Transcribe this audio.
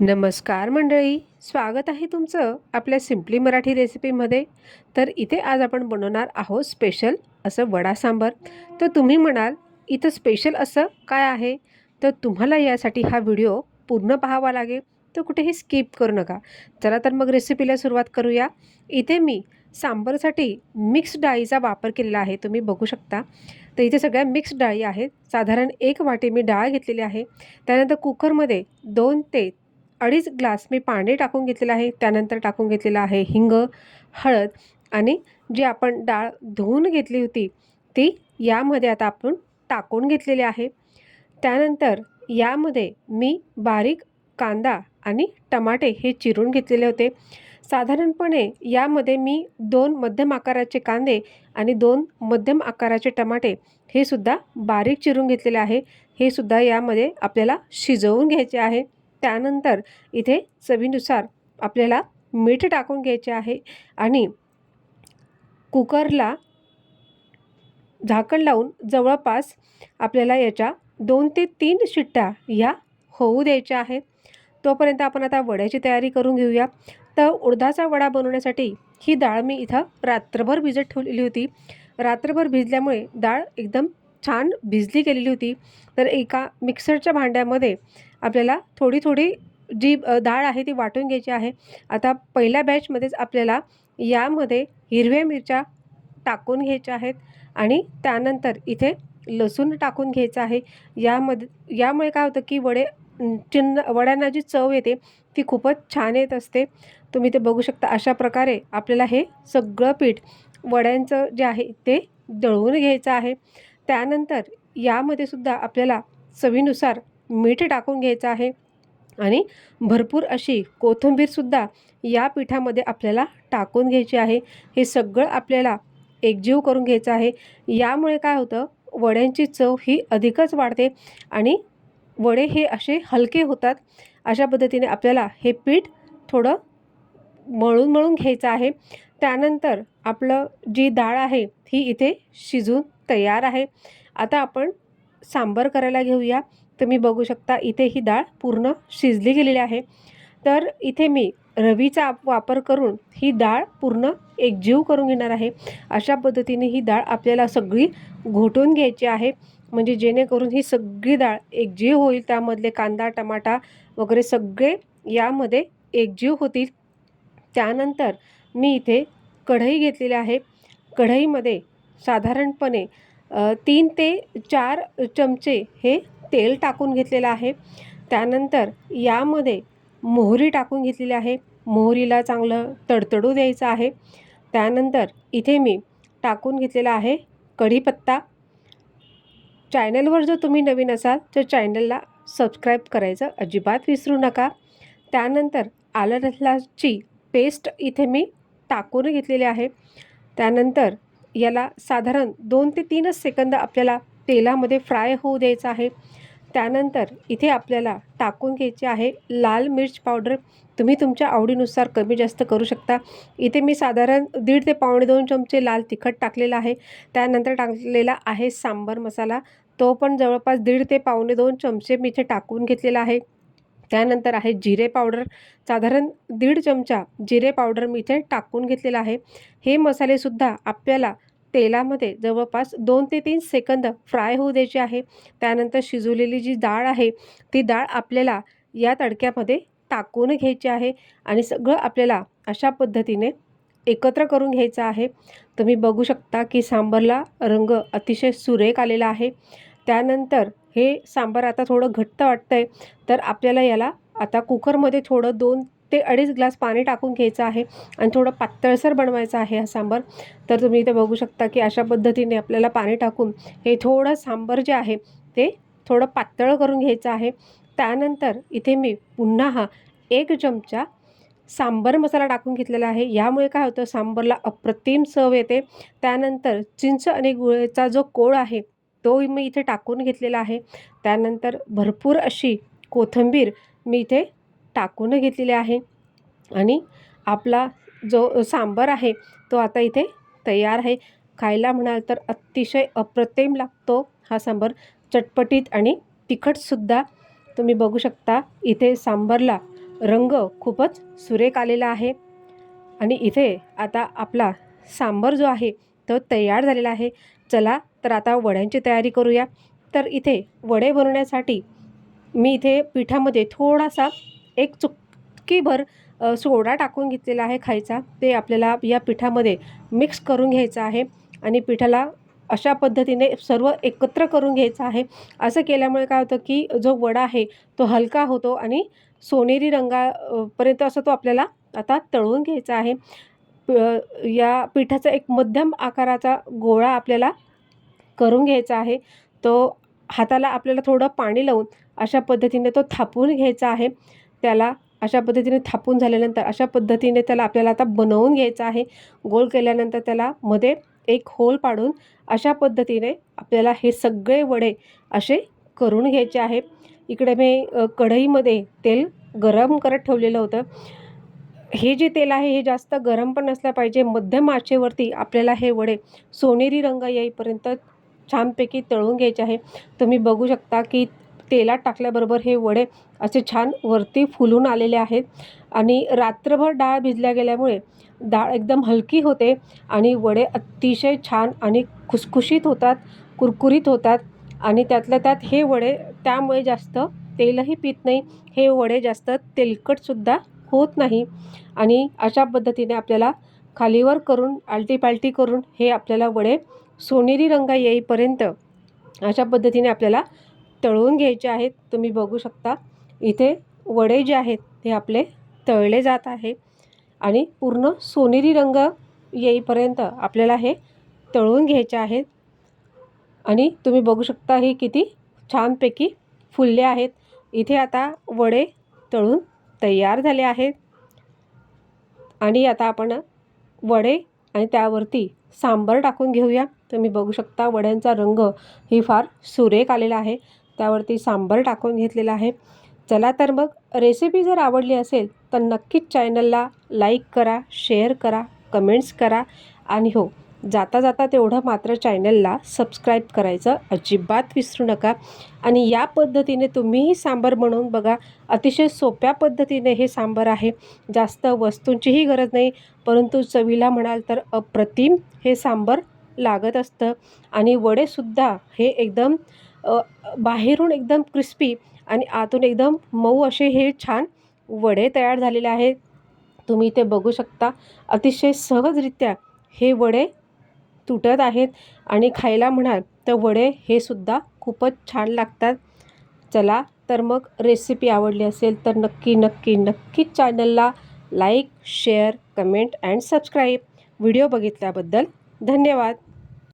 नमस्कार मंडळी स्वागत आहे तुमचं आपल्या सिम्पली मराठी रेसिपीमध्ये तर इथे आज आपण बनवणार आहोत स्पेशल असं वडा सांबार. तर तुम्ही म्हणाल इथं स्पेशल असं काय आहे? तर तुम्हाला यासाठी हा व्हिडिओ पूर्ण पाहावा लागेल. तर कुठेही स्किप करू नका. चला तर मग रेसिपीला सुरुवात करूया. इथे मी सांबरसाठी मिक्स डाळीचा वापर केलेला आहे. तुम्ही बघू शकता. तर इथे सगळ्या मिक्स डाळी आहेत. साधारण एक वाटी मी डाळ घेतलेली आहे. त्यानंतर कुकरमध्ये दोन ते अडीच ग्लास मी पाणी टाकून घेतलेलं आहे त्यानंतर टाकून घेतलेलं आहे हिंग हळद आणि जी आपण डाळ धुवून घेतली होती ती यामध्ये आता आपण टाकून घेतलेली आहे. त्यानंतर यामध्ये मी बारीक कांदा आणि टमाटे हे चिरून घेतलेले होते. साधारणपणे यामध्ये मी दोन मध्यम आकाराचे कांदे आणि दोन मध्यम आकाराचे टमाटे हे सुद्धा बारीक चिरून घेतलेले आहे. हे सुद्धा यामध्ये आपल्याला शिजवून घ्यायचे आहे. त्यानंतर इथे चवीनुसार आपल्याला मीठ टाकून घ्यायचे आहे आणि कुकरला झाकण लावून जवळपास आपल्याला याच्या दोन ते तीन शिट्ट्या ह्या होऊ द्यायच्या आहेत. तोपर्यंत आपण आता वड्याची तयारी करून घेऊया. तर उडदाचा वडा बनवण्यासाठी ही डाळ मी इथं रात्रभर भिजत ठेवलेली होती. रात्रभर भिजल्यामुळे डाळ एकदम छान भिजली गेलेली होती. तर एका मिक्सरच्या भांड्यामध्ये आपल्याला थोडी थोडी जी डाळ आहे ती वाटून घ्यायची आहे. आता पहिल्या बॅचमध्येच आपल्याला यामध्ये हिरव्या मिरच्या टाकून घ्यायच्या आहेत आणि त्यानंतर इथे लसूण टाकून घ्यायचं आहे. यामध्ये यामुळे काय होतं की वडे चिन्न वड्यांना जी चव येते ती खूपच छान येत असते. तुम्ही ते बघू शकता अशा प्रकारे आपल्याला हे सगळं पीठ वड्यांचं जे आहे ते दळवून घ्यायचं आहे. त्यानंतर यामध्ये सुद्धा आपल्याला चवीनुसार मीठ टाकून घ्यायचं आहे. आणि भरपूर अशी कोथिंबीरसुद्धा या पिठामध्ये आपल्याला टाकून घ्यायची आहे. हे सगळं आपल्याला एकजीव करून घ्यायचं आहे. यामुळे काय होतं वड्यांची चव ही अधिकच वाढते आणि वडे हे असे हलके होतात. अशा पद्धतीने आपल्याला हे पीठ थोडं मळून मळून घ्यायचं आहे. त्यानंतर आपलं जी डाळ आहे ही इथे शिजून तयार आहे. आता आपण सांबर करायला घेऊया. तुम्ही बघू शकता इथे ही डाळ पूर्ण शिजली गेलेली आहे. तर इथे मी रवीचा वापर करून ही डाळ पूर्ण एकजीव करून घेणार आहे. अशा पद्धतीने ही डाळ आपल्याला सगळी घोटून घ्यायची आहे. म्हणजे जेणेकरून ही सगळी डाळ एकजीव होईल. त्यामधले कांदा टमाटा वगैरे सगळे यामध्ये एकजीव होतील. त्यानंतर मी इथे कढई घेतलेली आहे. कढईमध्ये साधारणपणे तीन ते चार चमचे हे तेल टाकून घेतलेलं आहे. त्यानंतर यामध्ये मोहरी टाकून घेतलेली आहे. मोहरीला चांगलं तडतडू द्यायचं आहे. त्यानंतर इथे मी टाकून घेतलेला आहे कढीपत्ता. चॅनलवर जर तुम्ही नवीन असाल तर चॅनलला सबस्क्राईब करायचं अजिबात विसरू नका. त्यानंतर आलं लसणाची पेस्ट इथे मी टाकून घेतलेली आहे. त्यानंतर याला साधारण दोन ते तीनच सेकंद आपल्याला तेलामध्ये फ्राय होऊ द्यायचं आहे. त्यानंतर इथे आपल्याला टाकून घ्यायची आहे लाल मिर्च पावडर. तुम्ही तुमच्या आवडीनुसार कमी जास्त करू शकता. इथे मी साधारण दीड ते पावणे दोन चमचे लाल तिखट टाकलेला आहे. त्यानंतर टाकलेला आहे सांबर मसाला. तो पण जवळपास दीड ते पावणे दोन चमचे मी इथे टाकून घेतलेला आहे. त्यानंतर आहे जिरे पावडर. साधारण दीड चमचा जिरे पावडर मी इथे टाकून घेतलेला आहे. हे मसालेसुद्धा आपल्याला तेलामध्ये जवळपास दोन ते तीन सेकंद फ्राय होऊ द्यायचे आहे. त्यानंतर शिजवलेली जी डाळ आहे ती डाळ आपल्याला या तडक्यामध्ये टाकून घ्यायची आहे आणि सगळं आपल्याला अशा पद्धतीने एकत्र करून घ्यायचं आहे. तुम्ही बघू शकता की सांबरला रंग अतिशय सुरेख आलेला आहे. त्यानंतर हे सांबार आता थोडं घट्ट वाटतं आहे तर आपल्याला याला आता कुकरमध्ये थोडं दोन ते अडीच ग्लास पाणी टाकून घ्यायचं आहे आणि थोडं पातळसर बनवायचं आहे हा सांबार. तर तुम्ही इथे बघू शकता की अशा पद्धतीने आपल्याला पाणी टाकून हे थोडं सांबार जे आहे ते थोडं पातळ करून घ्यायचं आहे. त्यानंतर इथे मी पुन्हा हा एक चमचा सांबर मसाला टाकून घेतलेला आहे. यामुळे काय होतं सांबरला अप्रतिम चव येते. त्यानंतर चिंच आणि गुळेचा जो कोळ आहे तोही मी इथे टाकून घेतलेला आहे. त्यानंतर भरपूर अशी कोथिंबीर मी इथे टाकून घेतलेली आहे. आणि आपला जो सांबर आहे तो आता इथे तयार आहे. खायला म्हणाल तर अतिशय अप्रतिम लागतो हा सांबर. चटपटीत आणि तिखटसुद्धा तुम्ही बघू शकता. इथे सांबरला रंग खूपच सुरेख आलेला आहे. आणि इथे आता आपला सांबर जो आहे तो तयार झालेला आहे. चला तर आता वड्यांची तयारी करूया. तर इथे वडे बनवण्यासाठी मी इथे पिठामध्ये थोडासा एक चुटकीभर सोडा टाकून घेतलेला आहे खायचा. ते आपल्याला या पिठामध्ये मिक्स करून घ्यायचं आहे आणि पिठाला अशा पद्धतीने सर्व एकत्र करून घ्यायचं आहे. असं केल्यामुळे काय होतं की जो वडा आहे तो हलका होतो आणि सोनेरी रंगापर्यंत असं तो आपल्याला आता तळून घ्यायचा आहे. प- या पिठाचा एक मध्यम आकाराचा गोळा आपल्याला करून घ्यायचा आहे. तो हाताला आपल्याला थोडं पाणी लावून अशा पद्धतीने तो थापून घ्यायचा आहे. त्याला अशा पद्धतीने थापून झाल्यानंतर अशा पद्धतीने त्याला आपल्याला आता बनवून घ्यायचं आहे. गोल केल्यानंतर त्याला मध्ये एक होल पाडून अशा पद्धतीने आपल्याला हे सगळे वडे असे करून घ्यायचे आहे. इकडे मी कढईमध्ये तेल गरम करत ठेवलेलं होतं. हे जे तेल आहे हे जास्त गरम पण नसलं पाहिजे. मध्यम आचेवरती आपल्याला हे वडे सोनेरी रंग येईपर्यंत छानपैकी तळून घ्यायचे आहे. तुम्ही बघू शकता की तेलात टाकल्याबरोबर हे वडे असे छान वरती फुलून आलेले आहेत. आणि रात्रभर डाळ भिजल्या गेल्यामुळे डाळ एकदम हलकी होते आणि वडे अतिशय छान आणि खुसखुशीत होतात कुरकुरीत होतात. आणि त्यातल्या त्यात हे वडे त्यामुळे जास्त तेलही पित नाही हे वडे जास्त तेलकटसुद्धा होत नाही. आणि अशा पद्धतीने आपल्याला खालीवर करून आलटीपालटी करून हे आपल्याला वडे सोनेरी रंग येईपर्यंत अशा पद्धतीने आपल्याला तळून घ्यायचे आहेत. तुम्ही बघू शकता इथे वडे जे आहेत ते आपले तळले जात आहे आणि पूर्ण सोनेरी रंग येईपर्यंत आपल्याला हे तळून घ्यायचे आहेत. आणि तुम्ही बघू शकता हे किती छानपैकी फुलले आहेत. इथे आता वडे तळून तयार झाले आहेत. आणि आता आपण वडे आणि त्यावरती सांबर टाकून घेऊया. तुम्ही बघू शकता वड्यांचा रंग ही फार सुरेख आलेला आहे. त्यावरती सांबर टाकून घेतलेला आहे. चला तर मग रेसिपी जर आवडली असेल तर नक्कीच चॅनलला लाईक करा शेअर करा कमेंट्स करा. आणि हो जाता जाता तेवढं मात्र चॅनलला सबस्क्राईब करायचं अजिबात विसरू नका. आणि या पद्धतीने तुम्हीही सांबर बनवून बघा. अतिशय सोप्या पद्धतीने हे सांबर आहे. जास्त वस्तूंचीही गरज नाही. परंतु चवीला म्हणाल तर अप्रतिम हे सांबर लागत असतं. आणि वडेसुद्धा हे एकदम बाहेरून एकदम क्रिस्पी आणि आतून एकदम मऊ असे हे छान वडे तयार झालेले आहेत. तुम्ही ते बघू शकता. अतिशय सहजरित्या हे वडे तुटत आहेत आणि खायला म्हणाल तर वडे हे सुद्धा खूपच छान लागतात. चला तर मग रेसिपी आवडली असेल तर नक्की नक्की नक्कीच चॅनलला like share comment and subscribe video बघितल्याबद्दल धन्यवाद.